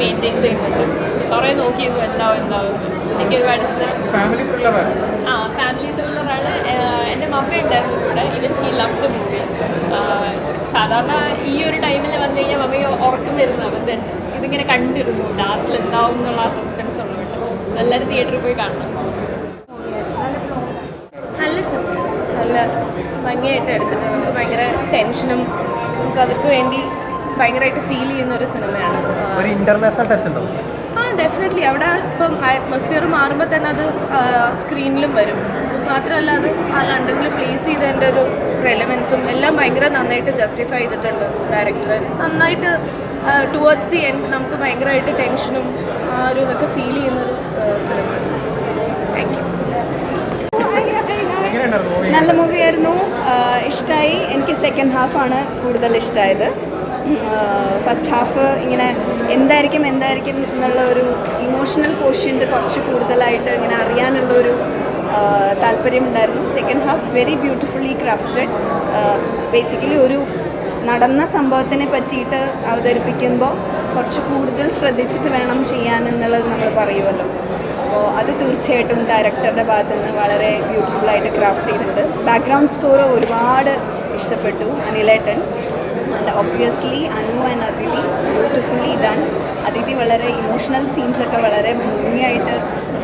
Maintain ചെയ്യുന്നുണ്ട് കുറേ നോക്കിയിരുന്നു എന്താവും എന്താവും എനിക്ക് ഒരുപാട് ഇഷ്ടമായി ഫാമിലി ത്രില്ലറാണ് ആ ഫാമിലി ത്രില്ലറാണ്. എന്റെ മമ്മ ഉണ്ടായിരുന്നു കൂടെ ഇവൻ ഷീ ലവ് ദ മൂവി സാധാരണ ഈ ഒരു ടൈമിൽ വന്നു കഴിഞ്ഞാൽ മമ്മി ഉറക്കം വരുന്നു അവൻ തന്നെ. ഇതിങ്ങനെ കണ്ടിരുന്നു. ലാസ്റ്റിൽ എന്താവും എന്നുള്ള ആ സസ്പെൻസ് ഉള്ളതുകൊണ്ട്. എല്ലാവരും തിയേറ്ററിൽ പോയി കാണണം. നല്ല നല്ല ഭംഗിയായിട്ട് എടുത്തിട്ട് നമുക്ക് ഭയങ്കര ടെൻഷനും നമുക്ക് അവർക്ക് വേണ്ടി ഭയങ്കരമായിട്ട് ഫീൽ ചെയ്യുന്ന ഒരു സിനിമയാണ് ഒരു ഇന്റർനാഷണൽ ടച്ച് ഉണ്ടോ? ആ ഡെഫിനറ്റ്ലി അവിടെ ഇപ്പം അറ്റ്മോസ്ഫിയർ മാറുമ്പോൾ തന്നെ അത് സ്ക്രീനിലും വരും. മാത്രമല്ല അത് ആ ലണ്ടനിൽ പ്ലേസ് ചെയ്തതിന്റെ ഒരു റെലവൻസും എല്ലാം ഭയങ്കര നന്നായിട്ട് ജസ്റ്റിഫൈ ചെയ്തിട്ടുണ്ട് ഡയറക്ടർ നന്നായിട്ട് ടുവേർഡ്സ് ദി എൻഡ് നമുക്ക് ഭയങ്കരമായിട്ട് ടെൻഷനും ആ ഒരു ഇതൊക്കെ ഫീൽ ചെയ്യുന്നൊരു ഫിലിമാണ് താങ്ക് യു നല്ല മൂവിയായിരുന്നു ഇഷ്ടമായി എനിക്ക് സെക്കൻഡ് ഹാഫാണ് കൂടുതൽ ഇഷ്ടമായത് ഫസ്റ്റ് ഹാഫ് ഇങ്ങനെ എന്തായിരിക്കും എന്തായിരിക്കും എന്നുള്ള ഒരു ഇമോഷണൽ കോഷ്യന്റ് കുറച്ച് കൂടുതലായിട്ട് ഇങ്ങനെ അറിയാനുള്ള ഒരു താല്പര്യമുണ്ടായിരുന്നു. Second half very beautifully crafted basically ഒരു നടന്ന സംഭവത്തിനെ പറ്റിയിട്ട് അവതരിപ്പിക്കുമ്പോൾ കുറച്ച് കൂടുതൽ ശ്രദ്ധിച്ചിട്ട് വേണം ചെയ്യാൻ എന്നുള്ളത് നമ്മൾ പറയുമല്ലോ. അപ്പോൾ അത് തീർച്ചയായിട്ടും ഡയറക്ടറുടെ ഭാഗത്തു നിന്ന് വളരെ ബ്യൂട്ടിഫുള്ളായിട്ട് ക്രാഫ്റ്റ് ചെയ്തിട്ടുണ്ട്. ബാക്ക്ഗ്രൗണ്ട് സ്കോർ ഒരുപാട് ഇഷ്ടപ്പെട്ടു അനിലേട്ടൻ. And obviously Anu and Aditi beautifully done Aditi വളരെ ഇമോഷണൽ സീൻസൊക്കെ വളരെ ഭംഗിയായിട്ട്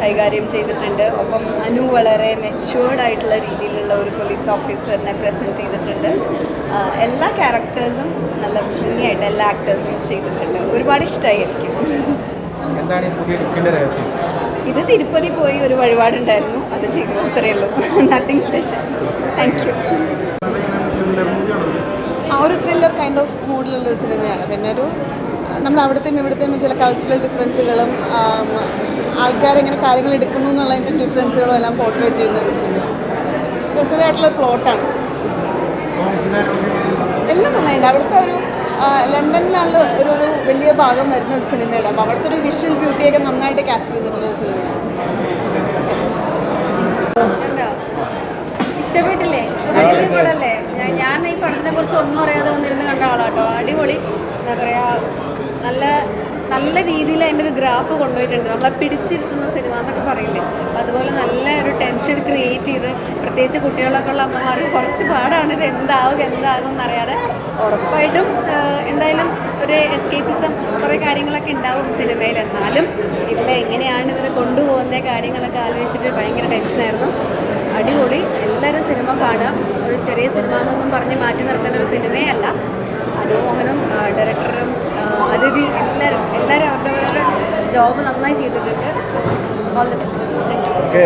കൈകാര്യം ചെയ്തിട്ടുണ്ട്. ഒപ്പം അനു വളരെ മെച്യൂർഡ് ആയിട്ടുള്ള രീതിയിലുള്ള ഒരു പോലീസ് ഓഫീസറിനെ പ്രസന്റ് ചെയ്തിട്ടുണ്ട്. എല്ലാ ക്യാരക്ടേഴ്സും നല്ല ഭംഗിയായിട്ട് എല്ലാ ആക്ടേഴ്സും ചെയ്തിട്ടുണ്ട്. ഒരുപാട് ഇഷ്ടമായി എനിക്ക് ഇത് തിരുപ്പതി പോയി ഒരു വഴിപാടുണ്ടായിരുന്നു. അത് ചെയ്തു അത്രയേ ഉള്ളൂ. നത്തിങ് സ്പെഷ്യൽ താങ്ക് യു ആ ഒരു ത്രില്ലർ കൈൻഡ് ഓഫ് മൂഡിലുള്ള ഒരു സിനിമയാണ് പിന്നെ ഒരു നമ്മൾ അവിടുത്തെയും ഇവിടുത്തെയും ചില കൾച്ചറൽ ഡിഫറൻസുകളും ആൾക്കാരെങ്ങനെ കാര്യങ്ങൾ എടുക്കുന്നു എന്നുള്ളതിന്റെ ഡിഫറൻസുകളും എല്ലാം പോർട്രേ ചെയ്യുന്ന ഒരു സിനിമയാണ് രസമായിട്ടുള്ള പ്ലോട്ടാണ് എല്ലാം നന്നായിട്ട് അവിടുത്തെ ഒരു ലണ്ടനിലാണ് ഒരു ഒരു വലിയ ഭാഗം വരുന്ന ഒരു സിനിമയാണ് അപ്പോൾ അവിടുത്തെ ഒരു വിഷ്വൽ ബ്യൂട്ടിയൊക്കെ നന്നായിട്ട് ക്യാപ്ചർ ചെയ്തിട്ടുള്ള ഒരു സിനിമയാണ് ഇഷ്ടപ്പെട്ടില്ലേ? ഞാൻ ഈ പടത്തിനെ കുറിച്ച് ഒന്നും അറിയാതെ വന്നിരുന്ന് കണ്ട ആളാട്ടോ. അടിപൊളി. എന്താ പറയാ നല്ല നല്ല രീതിയിൽ അതിന്റെ ഒരു ഗ്രാഫ് കൊണ്ടുപോയിട്ടുണ്ട്. നമ്മളെ പിടിച്ചിരുത്തുന്ന സിനിമ എന്നൊക്കെ പറയില്ലേ? അതുപോലെ നല്ല ഒരു ടെൻഷൻ ക്രിയേറ്റ് ചെയ്ത് പ്രത്യേകിച്ച് കുട്ടികളൊക്കെ ഉള്ള അമ്മമാർക്ക് കുറച്ച് പാടാണ് ഇത് എന്താകും എന്താകും എന്നറിയാതെ ഉറപ്പായിട്ടും എന്തായാലും ഒരു എസ്കേപ്പിസം കുറേ കാര്യങ്ങളൊക്കെ ഉണ്ടാവും സിനിമയിൽ. എന്നാലും ഇതിൽ എങ്ങനെയാണ് ഇത് കൊണ്ടുപോകുന്ന കാര്യങ്ങളൊക്കെ ആലോചിച്ചിട്ട് ഭയങ്കര ടെൻഷനായിരുന്നു അടിപൊളി. എല്ലാവരും സിനിമ കാണാം. ഒരു ചെറിയ സിനിമ എന്നൊന്നും പറഞ്ഞ് മാറ്റി നിർത്തേണ്ട ഒരു സിനിമയല്ല. അനുമോഹനും ഡയറക്ടറും അതിഥി എല്ലാവരും എല്ലാവരും അവരുടെ അവരുടെ ജോബ് നന്നായി ചെയ്തിട്ടുണ്ട്. ഓൾ ദി ബെസ്റ്റ്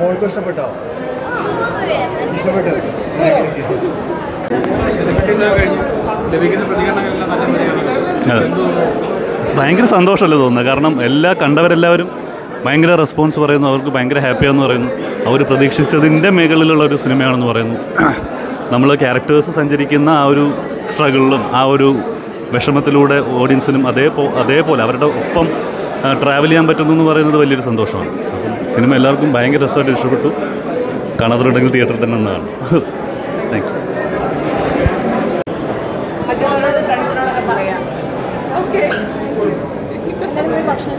മോൾക്ക് ഇഷ്ടപ്പെട്ടോ? ഭയങ്കര സന്തോഷമല്ലേ തോന്നുന്നത്? കാരണം എല്ലാ കണ്ടവരെല്ലാവരും ഭയങ്കര റെസ്പോൺസ് പറയുന്നു അവർക്ക് ഭയങ്കര ഹാപ്പിയാണെന്ന് പറയുന്നു. അവർ പ്രതീക്ഷിച്ചതിന്റെ മേഖലയിലുള്ള ഒരു സിനിമയാണെന്ന് പറയുന്നു. നമ്മൾ ക്യാരക്ടേഴ്സ് സഞ്ചരിക്കുന്ന ആ ഒരു സ്ട്രഗിളിലും ആ ഒരു വിഷമത്തിലൂടെ ഓഡിയൻസിനും അതേപോ അതേപോലെ അവരുടെ ഒപ്പം ട്രാവൽ ചെയ്യാൻ പറ്റുന്നു എന്ന് പറയുന്നത് വലിയൊരു സന്തോഷമാണ്. അപ്പം സിനിമ എല്ലാവർക്കും ഭയങ്കര രസമായിട്ട് ഇഷ്ടപ്പെട്ടു. കാണാത്തവരുണ്ടെങ്കിൽ തിയേറ്ററിൽ തന്നെ ഒന്നാണ് താങ്ക് യു ഭക്ഷണം